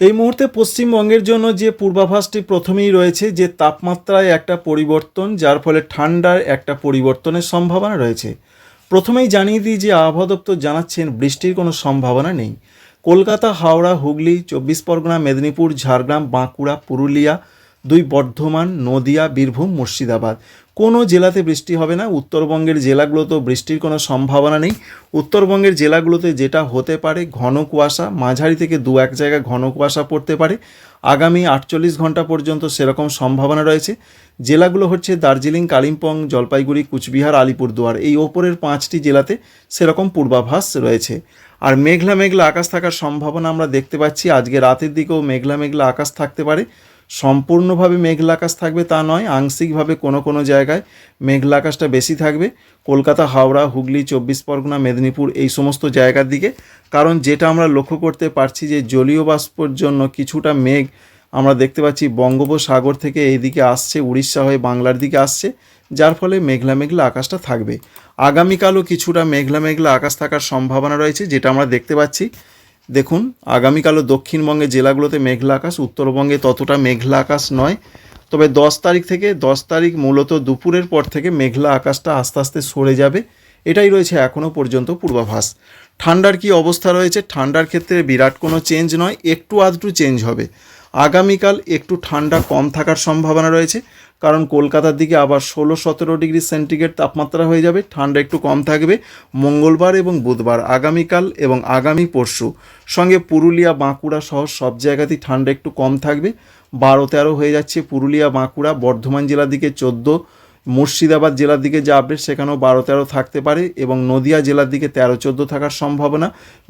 এই মুহূর্তে পশ্চিমবঙ্গের জন্য যে পূর্বাভাসটি প্রথমেই রয়েছে যে তাপমাত্রায় একটা পরিবর্তন, যার ফলে ঠান্ডার একটা পরিবর্তনের সম্ভাবনা রয়েছে। প্রথমেই জানিয়ে দিই যে আবহাওয়া দপ্তর জানাচ্ছেন বৃষ্টির কোনো সম্ভাবনা নেই। কলকাতা, হাওড়া, হুগলি, চব্বিশ পরগনা, মেদিনীপুর, ঝাড়গ্রাম, বাঁকুড়া, পুরুলিয়া দুই বর্ধমান, নদিয়া, বীরভূম, মুর্শিদাবাদ। কোনো জেলাতে বৃষ্টি হবে না, উত্তরবঙ্গের জেলাগুলোতেও বৃষ্টির কোনো সম্ভাবনা নেই। উত্তরবঙ্গের জেলাগুলোতে যেটা হতে পারে, ঘন কুয়াশা, মাঝারি থেকে দু এক জায়গায় ঘন কুয়াশা পড়তে পারে। আগামী আটচল্লিশ ঘণ্টা পর্যন্ত সেরকম সম্ভাবনা রয়েছে। জেলাগুলো হচ্ছে দার্জিলিং, কালিম্পং, জলপাইগুড়ি, কুচবিহার, আলিপুরদুয়ার। এই ওপরের পাঁচটি জেলাতে সেরকম পূর্বাভাস রয়েছে। আর মেঘলা মেঘলা আকাশ থাকার সম্ভাবনা আমরা দেখতে পাচ্ছি। আজকে রাতের দিকেও মেঘলা মেঘলা আকাশ থাকতে পারে। সম্পূর্ণভাবে মেঘলা আকাশ থাকবে তা নয়, আংশিকভাবে কোনো কোনো জায়গায় মেঘলা আকাশটা বেশি থাকবে। কলকাতা, হাওড়া, হুগলি, চব্বিশ পরগনা, মেদিনীপুর এই সমস্ত জায়গার দিকে। কারণ যেটা আমরা লক্ষ্য করতে পারছি যে জলীয় বাষ্পর জন্য কিছুটা মেঘ আমরা দেখতে পাচ্ছি বঙ্গোপসাগর থেকে এইদিকে আসছে, উড়িষ্যা হয়ে বাংলার দিকে আসছে, যার ফলে মেঘলা মেঘলা আকাশটা থাকবে। আগামীকালও কিছুটা মেঘলা মেঘলা আকাশ থাকার সম্ভাবনা রয়েছে, যেটা আমরা দেখতে পাচ্ছি। দেখুন, আগামীকালও দক্ষিণবঙ্গের জেলাগুলোতে মেঘলা আকাশ, উত্তরবঙ্গে ততটা মেঘলা আকাশ নয়। তবে দশ তারিখ থেকে, দশ তারিখ মূলত দুপুরের পর থেকে মেঘলা আকাশটা আস্তে আস্তে সরে যাবে। এটাই রয়েছে এখনও পর্যন্ত পূর্বাভাস। ঠান্ডার কি অবস্থা রয়েছে? ঠান্ডার ক্ষেত্রে বিরাট কোনো চেঞ্জ নয়, একটু আধটু চেঞ্জ হবে। আগামীকাল একটু ঠান্ডা কম থাকার সম্ভাবনা রয়েছে। কারণ কলকাতার দিকে আবার ষোলো সতেরো ডিগ্রি সেন্টিগ্রেড তাপমাত্রা হয়ে যাবে। ঠান্ডা একটু কম থাকবে। মঙ্গলবার এবং বুধবার, আগামীকাল এবং আগামী পরশু। সঙ্গে পুরুলিয়া, বাঁকুড়া সহ সব জায়গাতেই ঠান্ডা একটু কম থাকবে। বারো তেরো হয়ে যাচ্ছে পুরুলিয়া, বাঁকুড়া, বর্ধমান জেলার দিকে চোদ্দ মুর্শিদাবাদ জেলার দিকে যে আপডেট, সেখানেও বারো তেরো থাকতে পারে এবং নদিয়া জেলার দিকে তেরো চোদ্দ থাকার সম্ভাবনা।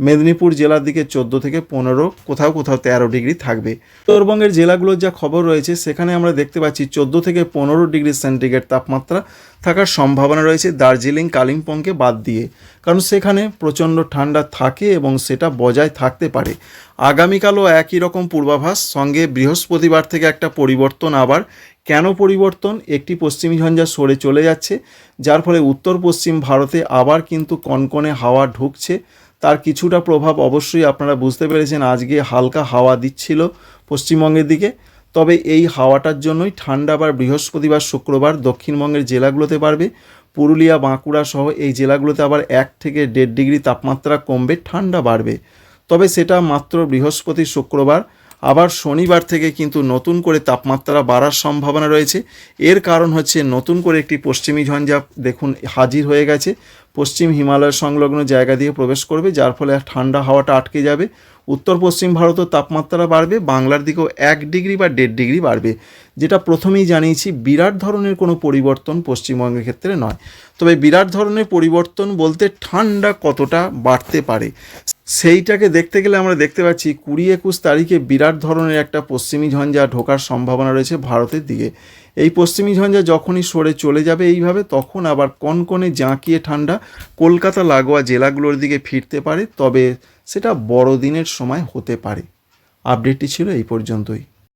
মেদিনীপুর জেলার দিকে চোদ্দ থেকে পনেরো, কোথাও কোথাও তেরো ডিগ্রি থাকবে। উত্তরবঙ্গের জেলাগুলোর যা খবর রয়েছে, সেখানে আমরা দেখতে পাচ্ছি চোদ্দ থেকে পনেরো ডিগ্রি সেন্টিগ্রেড তাপমাত্রা। থাকার সম্ভাবনা রয়েছে দার্জিলিং, কালিম্পংকে বাদ দিয়ে। কারণ সেখানে প্রচণ্ড ঠান্ডা থাকে এবং সেটা বজায় থাকতে পারে। আগামীকালও একই রকম পূর্বাভাস। সঙ্গে বৃহস্পতিবার থেকে একটা পরিবর্তন আবার। কেন পরিবর্তন? একটি পশ্চিমী ঝঞ্ঝা সরে চলে যাচ্ছে, যার ফলে উত্তর পশ্চিম ভারতে আবার কিন্তু কনকনে হাওয়া ঢুকছে। তার কিছুটা প্রভাব অবশ্যই আপনারা বুঝতে পেরেছেন, আজকে হালকা হাওয়া দিচ্ছিল পশ্চিমবঙ্গের দিকে। তবে এই হাওয়াটার জন্যই ঠান্ডা বার বৃহস্পতিবার, শুক্রবার দক্ষিণবঙ্গের জেলাগুলোতে বাড়বে। পুরুলিয়া, বাঁকুড়া সহ এই জেলাগুলোতে আবার এক থেকে দেড় ডিগ্রি তাপমাত্রা কমবে, ঠান্ডা বাড়বে। তবে সেটা মাত্র বৃহস্পতি, শুক্রবার। আবার শনিবার থেকে কিন্তু নতুন করে তাপমাত্রা বাড়ার সম্ভাবনা রয়েছে। এর কারণ হচ্ছে নতুন করে একটি পশ্চিমী ঝঞ্ঝা দেখুন হাজির হয়ে গেছে। পশ্চিম হিমালয় সংলগ্ন জায়গা দিয়ে প্রবেশ করবে, যার ফলে ঠান্ডা হাওয়াটা আটকে যাবে। উত্তর পশ্চিম ভারতের তাপমাত্রা বাড়বে, বাংলার দিকেও এক ডিগ্রি বা দেড় ডিগ্রি বাড়বে, যেটা প্রথমেই জানিয়েছি বিরাট ধরনের কোনো পরিবর্তন পশ্চিমবঙ্গের ক্ষেত্রে নয়। তবে বিরাট ধরনের পরিবর্তন বলতে ঠান্ডা কতটা বাড়তে পারে সেইটাকে দেখতে গেলে আমরা দেখতে পাচ্ছি কুড়ি একুশ তারিখে বিরাট ধরনের একটা পশ্চিমী ঝঞ্ঝা ঢোকার সম্ভাবনা রয়েছে ভারতের দিকে। এই পশ্চিমী ঝঞ্ঝা যখনই সরে চলে যাবে এইভাবে, তখন আবার কনকনে জাঁকিয়ে ঠান্ডা কলকাতা লাগোয়া জেলাগুলোর দিকে ফিরতে পারে, তবে সেটা বড়দিনের সময় হতে পারে। আপডেটটি ছিল এই পর্যন্তই।